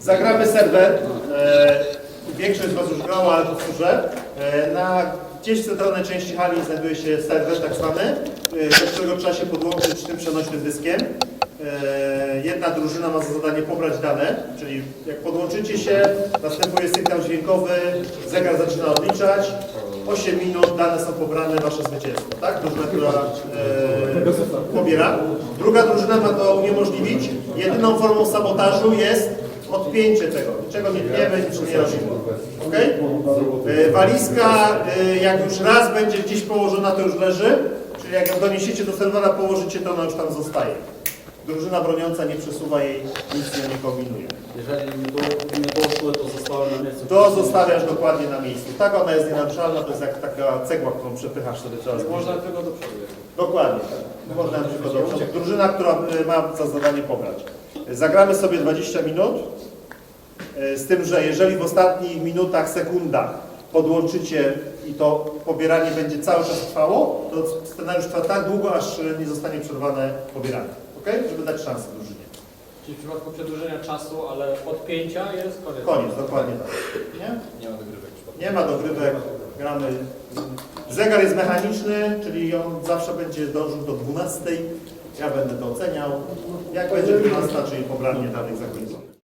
Zagramy serwer. Większość z Was już grała, ale powtórzę. E, na gdzieś w centralnej części hali znajduje się serwer tak zwany, e, do którego trzeba się podłączyć tym przenośnym dyskiem. E, jedna drużyna ma za zadanie pobrać dane, czyli jak podłączycie się, następuje sygnał dźwiękowy, zegar zaczyna odliczać. 8 minut, dane są pobrane, wasze zwycięstwo, tak? Drużyna, która e, pobiera. Druga drużyna ma to uniemożliwić. Jedyną formą sabotażu jest odpięcie tego. Niczego nie tniemy, nic nie robimy. Okay? E, Walizka, e, jak już raz będzie gdzieś położona, to już leży. Czyli jak ją doniesiecie do serwera, położycie, to ona już tam zostaje. Drużyna broniąca nie przesuwa jej, nic nie kombinuje. Jeżeli nie poszły, to zostały na miejscu. To zostawiasz dokładnie na miejscu. Tak, ona jest nienaruszalna, to jest jak taka cegła, którą przepychasz sobie coraz. Można tego do przodu. Dokładnie. tak. Można na przykład dobrze. Drużyna, która y, ma za zadanie pobrać. Zagramy sobie 20 minut. y, Z tym, że jeżeli w ostatnich minutach, sekundach podłączycie i to pobieranie będzie cały czas trwało, to scenariusz trwa tak długo, aż nie zostanie przerwane pobieranie. Ok? Żeby dać szansę drużynie. Czyli w przypadku przedłużenia czasu, ale odpięcia jest koniec. Koniec, dokładnie tak. Nie? Nie ma dogrywek. Nie ma dogrywek, gramy. Zegar jest mechaniczny, czyli on zawsze będzie dążył do 12. Ja będę to oceniał. Jak będzie 12, czyli pobranie danych zakończone.